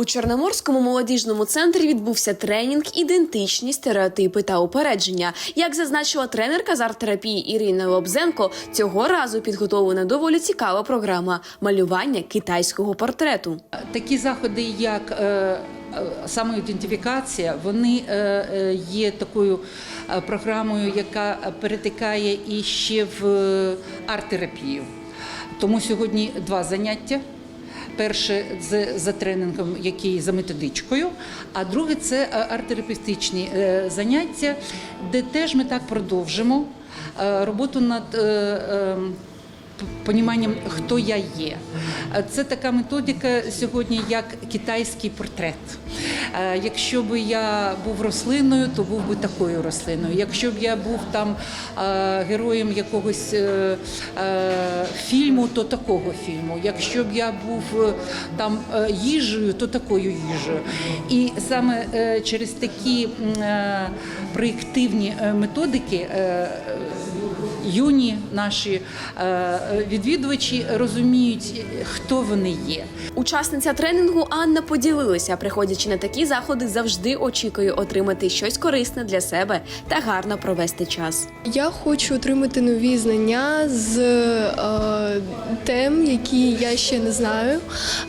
У Чорноморському молодіжному центрі відбувся тренінг ідентичні стереотипи та упередження. Як зазначила тренерка з арт-терапії Ірина Лобзенко, цього разу підготовлена доволі цікава програма малювання китайського портрету. Такі заходи, як е, е, самоідентифікація, вони е, є такою програмою, яка перетикає і ще в арт-терапію. Тому сьогодні два заняття. Перше з за тренінгом, який за методичкою, а друге це е, арт-терапевтичні е, заняття, де теж ми так продовжимо е, роботу над е, е, п- поніманням, хто я є. Це така методика сьогодні, як китайський портрет. Е, Якщо б я був рослиною, то був би такою рослиною. Якщо б я був там е, героєм якогось е, фільму, то такого фільму. Якщо б я був там їжею, то такою їжею. І саме через такі проєктивні методики. Юні наші е, відвідувачі розуміють, хто вони є. Учасниця тренінгу Анна поділилася, приходячи на такі заходи, завжди очікує отримати щось корисне для себе та гарно провести час. Я хочу отримати нові знання з е, тем, які я ще не знаю,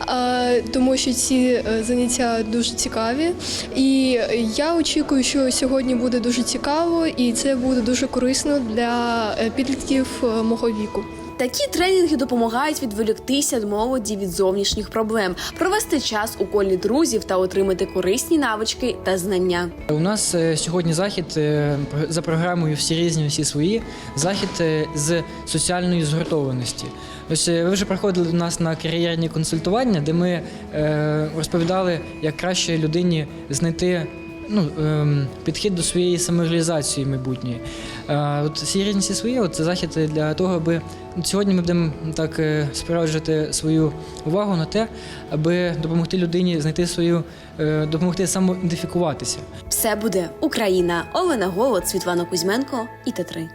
е, тому що ці е, заняття дуже цікаві. І я очікую, що сьогодні буде дуже цікаво, і це буде дуже корисно для е, підлітків е, мого віку. Такі тренінги допомагають відволіктися молоді від зовнішніх проблем, провести час у колі друзів та отримати корисні навички та знання. У нас е, сьогодні захід е, за програмою всі різні, всі свої. Захід з соціальної згуртованості. Ось ви вже приходили до нас на кар'єрні консультування, де ми розповідали, як краще людині знайти. Ну, ем, підхід до своєї самореалізації майбутньої. А от всі різні всі свої, от це захід для того, аби сьогодні ми будемо так е, спроваджувати свою увагу на те, аби допомогти людині знайти свою, е, допомогти самоідентифікуватися. Все буде Україна. Олена Голод, Світлана Кузьменко і Т3.